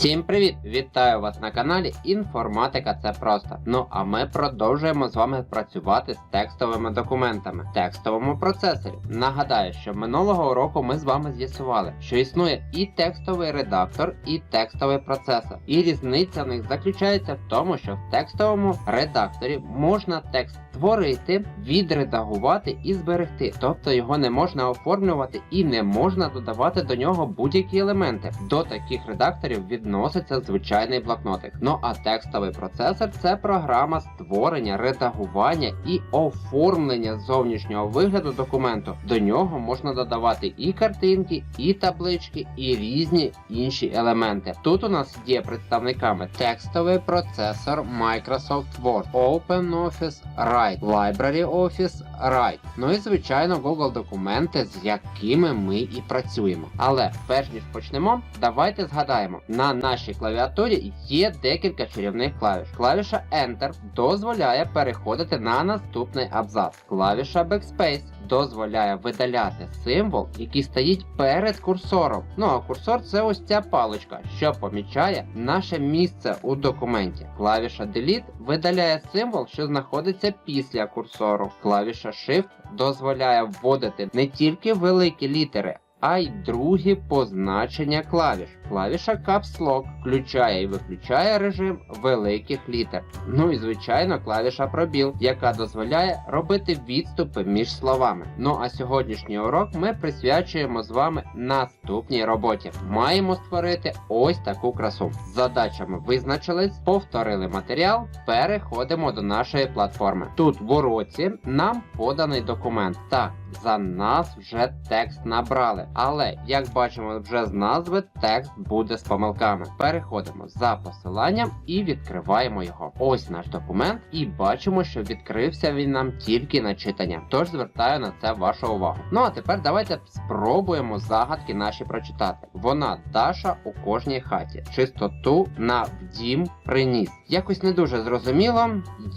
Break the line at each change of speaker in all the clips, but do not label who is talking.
Всім привіт! Вітаю вас на каналі Інформатика це просто. Ну а ми продовжуємо з вами працювати з текстовими документами в текстовому процесорі. Нагадаю, що минулого року ми з вами з'ясували, що існує і текстовий редактор, і текстовий процесор. І різниця в них заключається в тому, що в текстовому редакторі можна текст створити, відредагувати і зберегти. Тобто його не можна оформлювати і не можна додавати до нього будь-які елементи. До таких редакторів відноситься звичайний блокнотик. Ну а текстовий процесор це програма створення, редагування і оформлення зовнішнього вигляду документу. До нього можна додавати і картинки, і таблички, і різні інші елементи. Тут у нас є представниками текстовий процесор Microsoft Word, OpenOffice Write, LibreOffice Write. Ну і звичайно Google документи, з якими ми і працюємо. Але перш ніж почнемо, давайте згадаємо, на нашій клавіатурі є декілька чарівних клавіш. Клавіша Enter дозволяє переходити на наступний абзац. Клавіша Backspace дозволяє видаляти символ, який стоїть перед курсором. Ну а курсор це ось ця паличка, що помічає наше місце у документі. Клавіша Delete видаляє символ, що знаходиться після курсору. Клавіша Shift дозволяє вводити не тільки великі літери. А й другі позначення клавіш. Клавіша Caps Lock включає і виключає режим великих літер. Ну і звичайно клавіша пробіл, яка дозволяє робити відступи між словами. Ну а сьогоднішній урок ми присвячуємо з вами наступній роботі. Маємо створити ось таку красу. З задачами визначились, повторили матеріал, переходимо до нашої платформи. Тут в уроці нам поданий документ. Так, за нас вже текст набрали. Але як бачимо вже з назви, текст буде з помилками. Переходимо за посиланням і відкриваємо його. Ось наш документ, і бачимо, що відкрився він нам тільки на читання. Тож звертаю на це вашу увагу. Ну а тепер давайте спробуємо загадки наші прочитати. Вона Даша у кожній хаті. Чистоту на вдім приніс. Якось не дуже зрозуміло.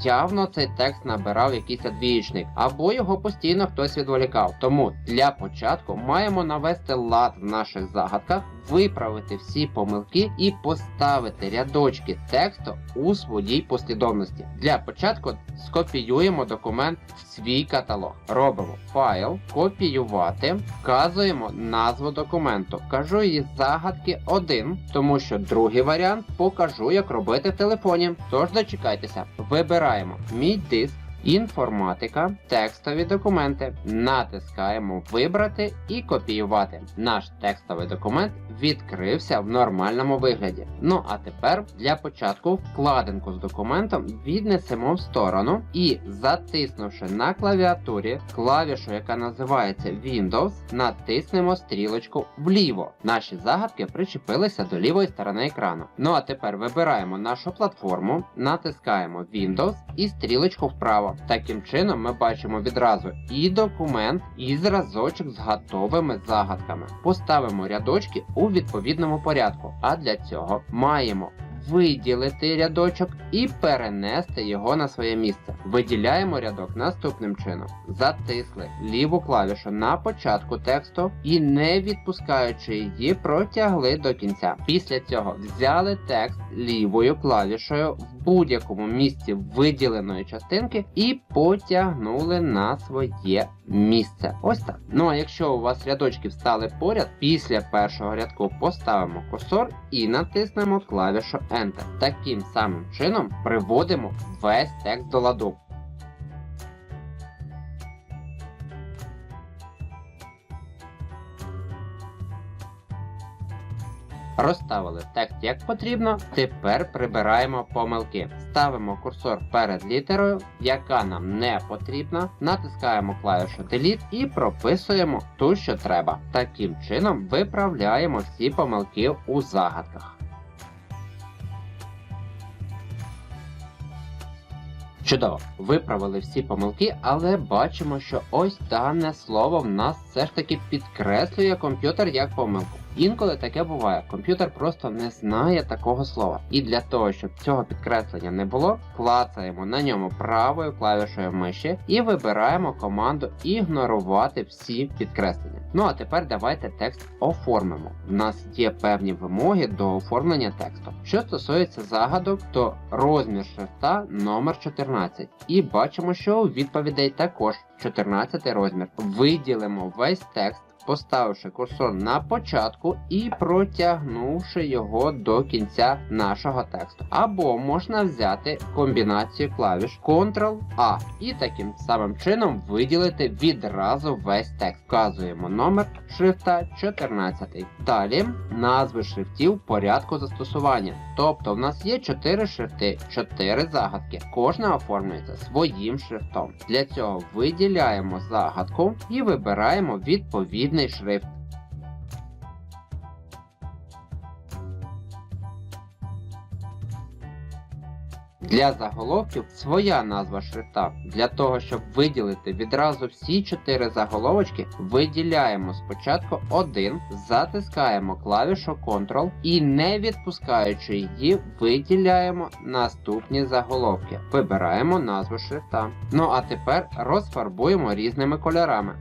Явно цей текст набирав якийсь двієчник, або його постійно хтось відволікав. Тому для початку маємо навести лад в наших загадках, виправити всі помилки і поставити рядочки тексту у своїй послідовності. Для початку скопіюємо документ в свій каталог. Робимо файл, копіювати, вказуємо назву документу. Кажу її загадки 1, тому що другий варіант покажу, як робити в телефоні. Тож дочекайтеся. Вибираємо мій диск. Інформатика, текстові документи. Натискаємо Вибрати і копіювати. Наш текстовий документ відкрився в нормальному вигляді. Ну а тепер для початку вкладинку з документом віднесемо в сторону і, затиснувши на клавіатурі клавішу, яка називається Windows, натиснемо стрілочку вліво. Наші загадки причепилися до лівої сторони екрану. Ну а тепер вибираємо нашу платформу, натискаємо Windows і стрілочку вправо. Таким чином ми бачимо відразу і документ, і зразочок з готовими загадками. Поставимо рядочки у відповідному порядку, а для цього маємо виділити рядочок і перенести його на своє місце. Виділяємо рядок наступним чином. Затисли ліву клавішу на початку тексту і не відпускаючи її, протягли до кінця. Після цього взяли текст лівою клавішою в будь-якому місці виділеної частинки і потягнули на своє місце. Ось так. Ну а якщо у вас рядочки встали поряд, після першого рядку поставимо курсор і натиснемо клавішу Enter. Таким самим чином приводимо весь текст до ладу. Розставили текст як потрібно. Тепер прибираємо помилки. Ставимо курсор перед літерою, яка нам не потрібна. Натискаємо клавішу Delete і прописуємо ту, що треба. Таким чином виправляємо всі помилки у загадках. Чудово, виправили всі помилки, але бачимо, що ось дане слово в нас все ж таки підкреслює комп'ютер як помилку. Інколи таке буває, комп'ютер просто не знає такого слова. І для того, щоб цього підкреслення не було, клацаємо на ньому правою клавішою миші і вибираємо команду ігнорувати всі підкреслення. Ну а тепер давайте текст оформимо. В нас є певні вимоги до оформлення тексту. Що стосується загадок, то розмір шрифта номер 14. І бачимо, що у відповідей також 14 розмір. Виділимо весь текст. Поставивши курсор на початку і протягнувши його до кінця нашого тексту. Або можна взяти комбінацію клавіш Ctrl-A і таким самим чином виділити відразу весь текст. Вказуємо номер шрифта 14. Далі назви шрифтів порядку застосування. Тобто в нас є 4 шрифти, 4 загадки. Кожна оформлюється своїм шрифтом. Для цього виділяємо загадку і вибираємо відповідний шрифт. Для заголовків своя назва шрифта. Для того, щоб виділити відразу всі чотири заголовочки, виділяємо спочатку один, затискаємо клавішу Ctrl і не відпускаючи її, виділяємо наступні заголовки. Вибираємо назву шрифта. Ну а тепер розфарбуємо різними кольорами.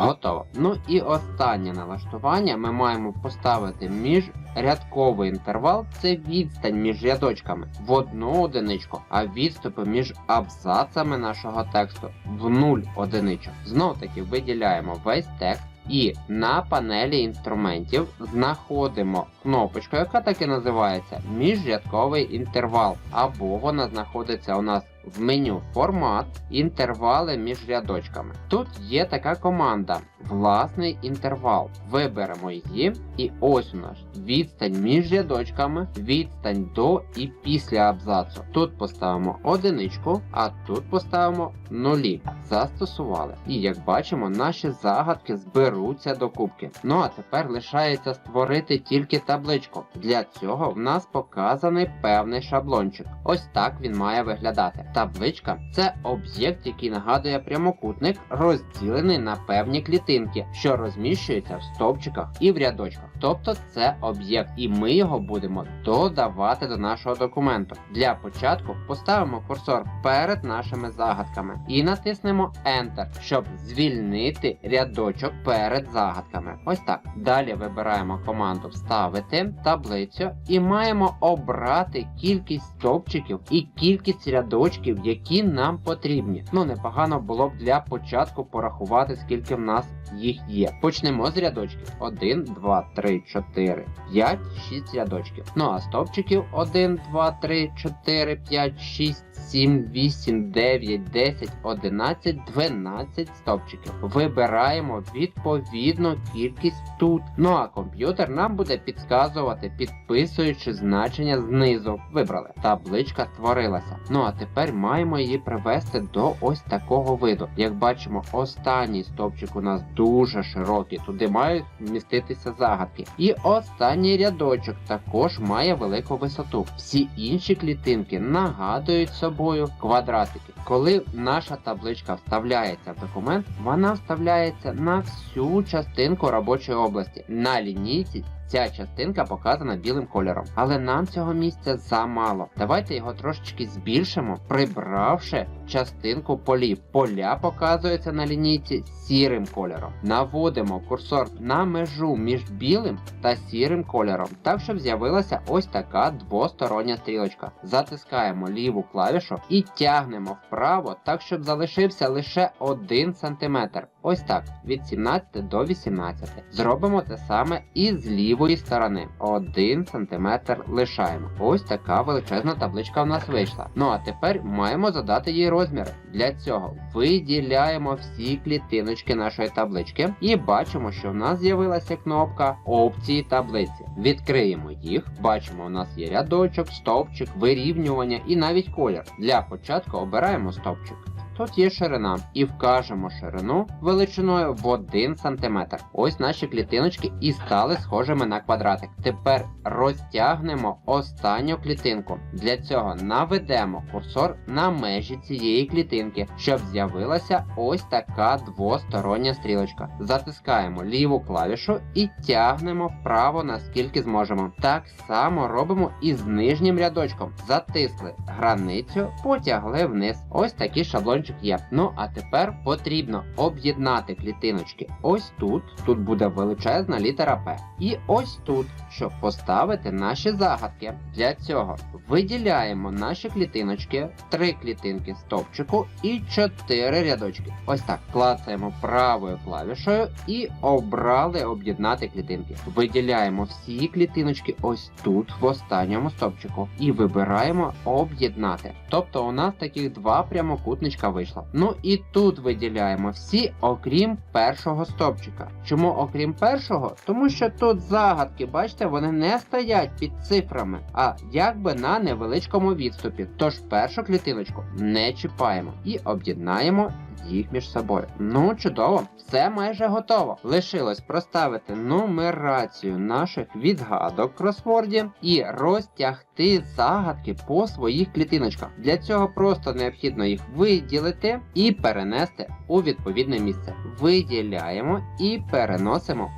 Готово. Ну і останнє налаштування ми маємо поставити міжрядковий інтервал це відстань між рядочками в одну одиничку, а відступи між абзацами нашого тексту в 0 одиничок. Знов таки виділяємо весь текст. І на панелі інструментів знаходимо кнопочку, яка так і називається міжрядковий інтервал, або вона знаходиться у нас в меню формат інтервали між рядочками. Тут є така команда власний інтервал. Виберемо її, і ось у нас відстань між рядочками, відстань до і після абзацу. Тут поставимо одиничку, а тут поставимо нулі. Застосували. І як бачимо, наші загадки зберуться до кубки. Ну а тепер лишається створити тільки табличку. Для цього в нас показаний певний шаблончик. Ось так він має виглядати. Табличка це об'єкт, який нагадує прямокутник, розділений на певні клітинки, що розміщуються в стовпчиках і в рядочках. Тобто це об'єкт, і ми його будемо додавати до нашого документу. Для початку поставимо курсор перед нашими загадками і натиснемо Enter, щоб звільнити рядочок перед загадками. Ось так. Далі вибираємо команду Вставити таблицю і маємо обрати кількість стовпчиків і кількість рядочків, які нам потрібні. Ну непогано було б для початку порахувати, скільки в нас їх є. Почнемо з рядочків. 1, 2, 3, 4, 5, 6 рядочків. Ну а стовпчиків 1, 2, 3, 4, 5, 6, 7, 8, 9, 10, 11, 12 стовпчиків. Вибираємо відповідну кількість тут. Ну а комп'ютер нам буде підказувати, підписуючи значення знизу. Вибрали. Табличка створилася. Ну а тепер маємо її привести до ось такого виду. Як бачимо, останній стовпчик у нас дуже широкий, туди мають вміститися загадки. І останній рядочок також має велику висоту. Всі інші клітинки нагадують собою квадратики. Коли наша табличка вставляється в документ, вона вставляється на всю частинку робочої області. На лінійці Ця частинка показана білим кольором, але нам цього місця замало. Давайте його трошечки збільшимо, прибравши частинку полів. Поля показуються на лінійці сірим кольором. Наводимо курсор на межу між білим та сірим кольором, так щоб з'явилася ось така двостороння стрілочка. Затискаємо ліву клавішу і тягнемо вправо, так щоб залишився лише 1 см. Ось так, від 17 до 18. Зробимо те саме і з лівої сторони. 1 см лишаємо. Ось така величезна табличка у нас вийшла. Ну а тепер маємо задати їй розміри. Для цього виділяємо всі клітиночки нашої таблички і бачимо, що в нас з'явилася кнопка опції таблиці. Відкриємо їх. Бачимо, у нас є рядочок, стовпчик, вирівнювання і навіть колір. Для початку обираємо стовпчик. Тут є ширина, і вкажемо ширину величиною в 1 см. Ось наші клітиночки і стали схожими на квадратик. Тепер розтягнемо останню клітинку. Для цього наведемо курсор на межі цієї клітинки, щоб з'явилася ось така двостороння стрілочка. Затискаємо ліву клавішу і тягнемо вправо наскільки зможемо. Так само робимо і з нижнім рядочком. Затисли границю, потягли вниз. Ось такий шаблончик є. Ну а тепер потрібно об'єднати клітиночки. Ось тут, тут буде величезна літера П. І ось тут, щоб поставити наші загадки. Для цього виділяємо наші клітиночки, три клітинки стовпчику і чотири рядочки. Ось так клацаємо правою клавішою і обрали об'єднати клітинки. Виділяємо всі клітиночки ось тут, в останньому стовпчику, і вибираємо об'єднати. Тобто у нас таких два прямокутничка вийшло. Ну і тут виділяємо всі, окрім першого стовпчика. Чому окрім першого? Тому що тут загадки, бачите, вони не стоять під цифрами, а якби на невеличкому відступі. Тож першу клітиночку не чіпаємо і об'єднаємо їх між собою. Ну, чудово, все майже готово. Лишилось проставити нумерацію наших відгадок в кросворді і розтягти загадки по своїх клітиночках. Для цього просто необхідно їх виділити і перенести у відповідне місце. Виділяємо і переносимо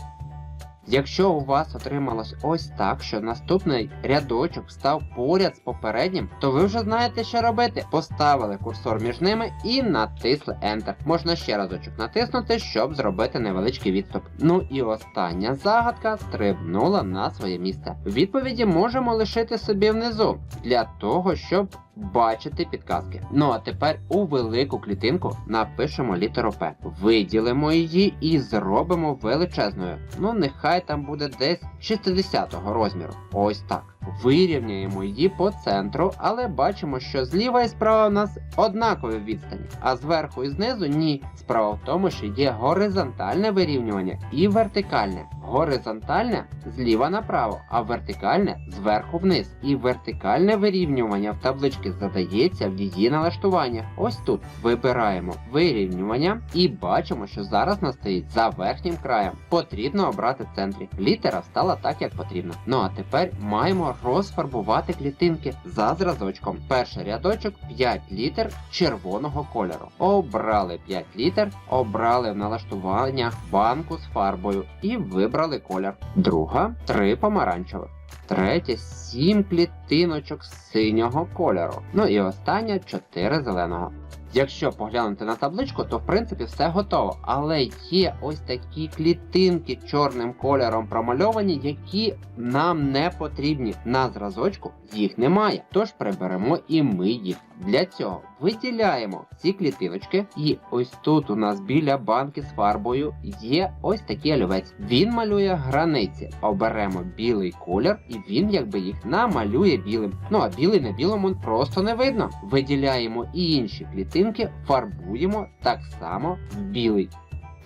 Якщо у вас отрималось ось так, що наступний рядочок став поряд з попереднім, то ви вже знаєте, що робити. Поставили курсор між ними і натисли Enter. Можна ще разочок натиснути, щоб зробити невеличкий відступ. Ну і остання загадка стрибнула на своє місце. Відповіді можемо лишити собі внизу для того, щоб бачити підказки. Ну а тепер у велику клітинку напишемо літеру П. Виділимо її і зробимо величезною. Ну, нехай там буде десь 60-го розміру. Ось так. Вирівняємо її по центру, але бачимо, що зліва і справа у нас однакові відстані, а зверху і знизу ні. Справа в тому, що є горизонтальне вирівнювання і вертикальне. Горизонтальне зліва направо, а вертикальне зверху вниз. І вертикальне вирівнювання в табличці задається в її налаштуваннях. Ось тут вибираємо вирівнювання і бачимо, що зараз нас стоїть за верхнім краєм. Потрібно обрати в центрі. Літера стала так, як потрібно. Ну а тепер маємо розфарбувати клітинки за зразочком. Перший рядочок 5 літер червоного кольору. Обрали 5 літер, обрали в налаштуваннях банку з фарбою і вибрали колір. Друга 3 помаранчевих. Третє 7 клітиночок синього кольору. Ну і остання 4 зеленого. Якщо поглянути на табличку, то в принципі все готово. Але є ось такі клітинки чорним кольором промальовані, які нам не потрібні. На зразочку їх немає. Тож приберемо і ми їх. Для цього виділяємо ці клітиночки, і ось тут у нас біля банки з фарбою є ось такий олівець. Він малює границі. Оберемо білий колір, і він якби їх намалює білим. Ну а білий на білому просто не видно. Виділяємо і інші клітинки, фарбуємо так само в білий.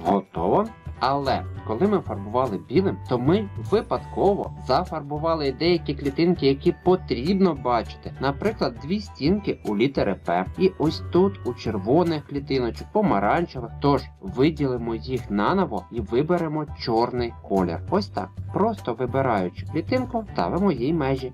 Готово. Але коли ми фарбували білим, то ми випадково зафарбували деякі клітинки, які потрібно бачити. Наприклад, дві стінки у літери П. І ось тут у червоних клітиночок, помаранчевих. Тож виділимо їх наново і виберемо чорний колір. Ось так. Просто вибираючи клітинку, ставимо їй межі.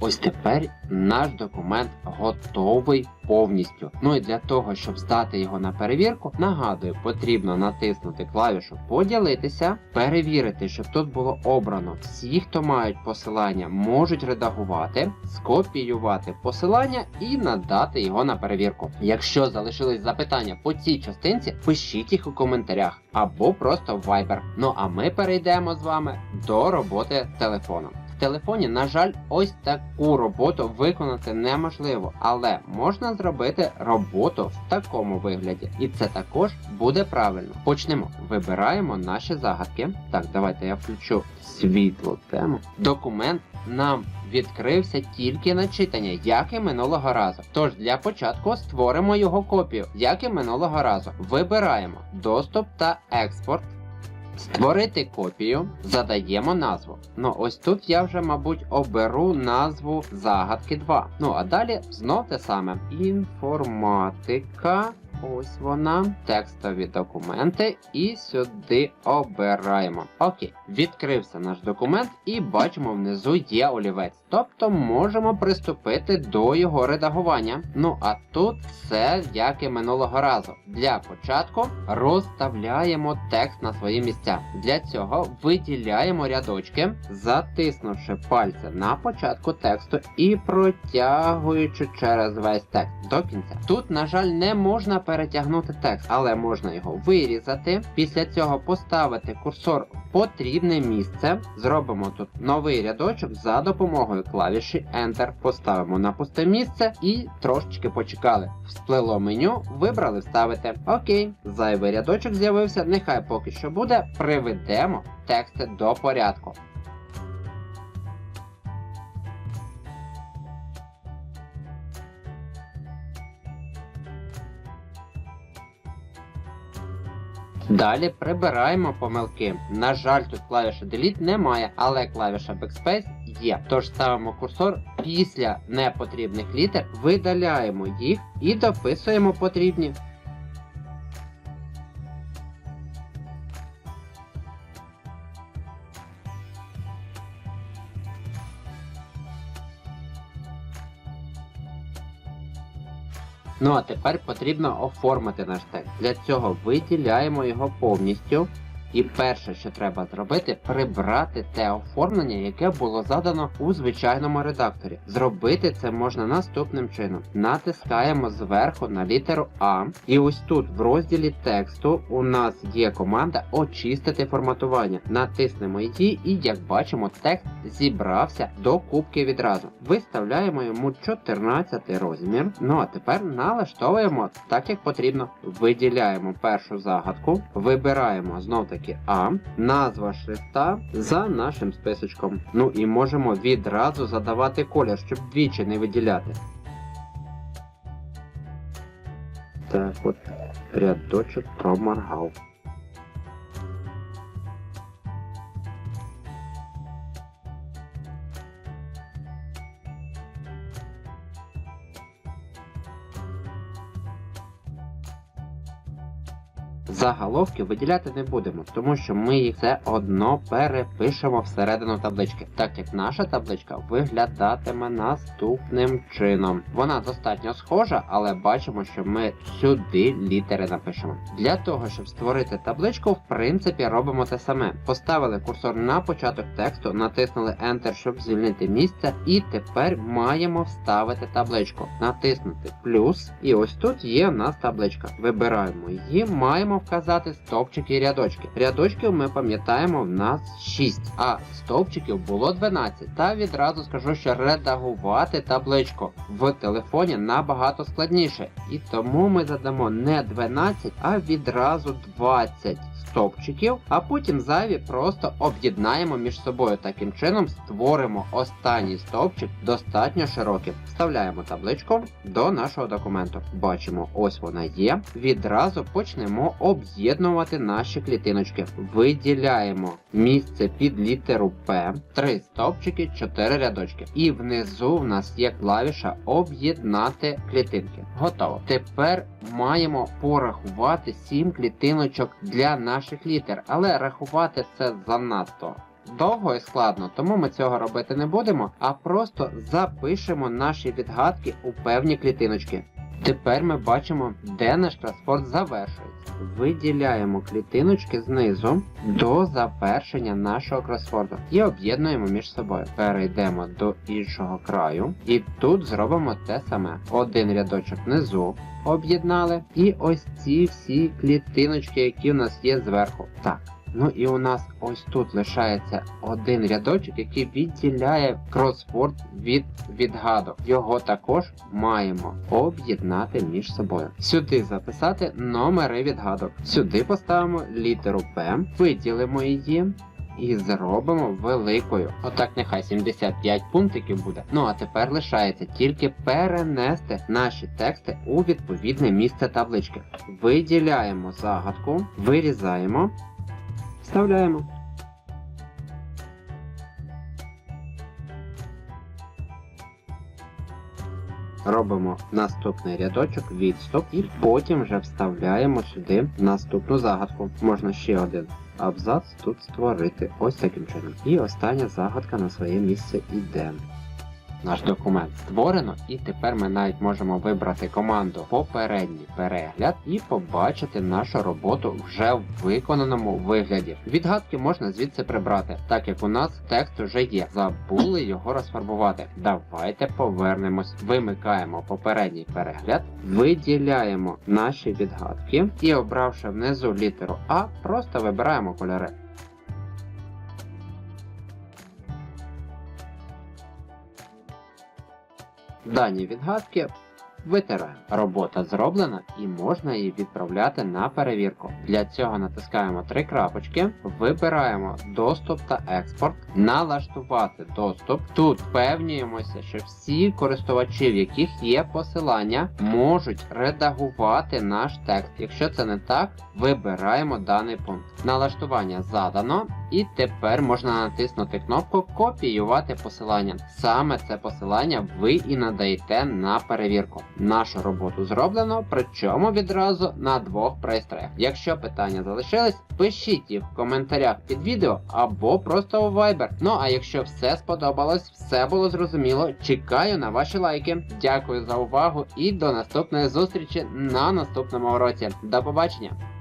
Ось тепер наш документ готовий повністю. Ну і для того, щоб здати його на перевірку, нагадую, потрібно натиснути клавішу Поділитися, перевірити, щоб тут було обрано. Всі, хто мають посилання, можуть редагувати, скопіювати посилання і надати його на перевірку. Якщо залишились запитання по цій частинці, пишіть їх у коментарях або просто в Viber. Ну а ми перейдемо з вами до роботи телефоном. В телефоні, на жаль, ось таку роботу виконати неможливо, але можна зробити роботу в такому вигляді, і це також буде правильно. Почнемо. Вибираємо наші загадки. Так, давайте я включу світло тему. Документ нам відкрився тільки на читання, як і минулого разу. Тож для початку створимо його копію, як і минулого разу. Вибираємо доступ та експорт. Створити копію, задаємо назву. Ну ось тут я вже, мабуть, оберу назву загадки 2. Ну а далі знов те саме. Інформатика. Ось вона, текстові документи, і сюди обираємо. Окей, відкрився наш документ, і бачимо, внизу є олівець. Тобто можемо приступити до його редагування. Ну а тут все як і минулого разу. Для початку розставляємо текст на свої місця. Для цього виділяємо рядочки, затиснувши пальцем на початку тексту і протягуючи через весь текст до кінця. Тут, на жаль, не можна перетягнути текст, але можна його вирізати. Після цього поставити курсор в потрібне місце. Зробимо тут новий рядочок за допомогою клавіші Enter. Поставимо на пусте місце і трошечки почекали. Всплило меню, вибрали вставити. Окей, зайвий рядочок з'явився. Нехай поки що буде. Приведемо тексти до порядку. Далі прибираємо помилки. На жаль, тут клавіша Delete немає, але клавіша Backspace є. Тож ставимо курсор після непотрібних літер, видаляємо їх і дописуємо потрібні. Ну а тепер потрібно оформити наш текст. Для цього виділяємо його повністю. І перше, що треба зробити, прибрати те оформлення, яке було задано у звичайному редакторі. Зробити це можна наступним чином. Натискаємо зверху на літеру А. І ось тут в розділі тексту у нас є команда очистити форматування. Натиснемо її, і як бачимо, текст зібрався до кубки відразу. Виставляємо йому 14 розмір. Ну а тепер налаштовуємо так, як потрібно. Виділяємо першу загадку, вибираємо знов таки А, назва шрифта за нашим списочком. Ну і можемо відразу задавати колір, щоб двічі не виділяти. Так, от рядочок проморгав. Заголовки виділяти не будемо, тому що ми їх все одно перепишемо всередину таблички, так як наша табличка виглядатиме наступним чином. Вона достатньо схожа, але бачимо, що ми сюди літери напишемо. Для того, щоб створити табличку, в принципі, робимо те саме. Поставили курсор на початок тексту, натиснули Enter, щоб звільнити місце, і тепер маємо вставити табличку. Натиснути плюс, і ось тут є у нас табличка. Вибираємо її, маємо вказати стовпчики і рядочки. Рядочків ми пам'ятаємо в нас 6, а стовпчиків було 12. Та відразу скажу, що редагувати табличку в телефоні набагато складніше. І тому ми задамо не 12, а відразу 20 стовпчиків, а потім зайві просто об'єднаємо між собою. Таким чином створимо останній стовпчик достатньо широким. Вставляємо табличку до нашого документу. Бачимо, ось вона є. Відразу почнемо об'єднувати наші клітиночки. Виділяємо місце під літеру П, 3 стовпчики, 4 рядочки. І внизу в нас є клавіша Об'єднати клітинки. Готово. Тепер маємо порахувати 7 клітиночок для наших літер, але рахувати це занадто. Довго і складно, тому ми цього робити не будемо, а просто запишемо наші відгадки у певні клітиночки. Тепер ми бачимо, де наш кросфорд завершується. Виділяємо клітиночки знизу до завершення нашого кросфорду і об'єднуємо між собою. Перейдемо до іншого краю, і тут зробимо те саме. Один рядочок внизу об'єднали, і ось ці всі клітиночки, які у нас є зверху. Так. Ну і у нас ось тут лишається один рядочок, який відділяє кросфорд від відгадок. Його також маємо об'єднати між собою. Сюди записати номери відгадок. Сюди поставимо літеру П, виділимо її. І зробимо великою. Отак нехай 75 пунктиків буде. Ну а тепер лишається тільки перенести наші тексти у відповідне місце таблички. Виділяємо загадку, вирізаємо Вставляємо. Робимо наступний рядочок, відступ, і потім вже вставляємо сюди наступну загадку. Можна ще один абзац тут створити. Ось таким чином. І остання загадка на своє місце іде. Наш документ створено, і тепер ми навіть можемо вибрати команду попередній перегляд і побачити нашу роботу вже в виконаному вигляді. Відгадки можна звідси прибрати, так як у нас текст вже є. Забули його розфарбувати. Давайте повернемось, вимикаємо попередній перегляд, виділяємо наші відгадки і, обравши внизу літеру А, просто вибираємо кольори. Дані відгадки витираємо. Робота зроблена і можна її відправляти на перевірку. Для цього натискаємо три крапочки, вибираємо доступ та експорт, налаштувати доступ. Тут впевнюємося, що всі користувачі, в яких є посилання, можуть редагувати наш текст. Якщо це не так, вибираємо даний пункт. Налаштування задано, і тепер можна натиснути кнопку Копіювати посилання. Саме це посилання ви і надаєте на перевірку. Нашу роботу зроблено, причому відразу на двох пристроях. Якщо питання залишились, пишіть їх в коментарях під відео або просто у Viber. Ну а якщо все сподобалось, все було зрозуміло, чекаю на ваші лайки. Дякую за увагу і до наступної зустрічі на наступному уроці. До побачення!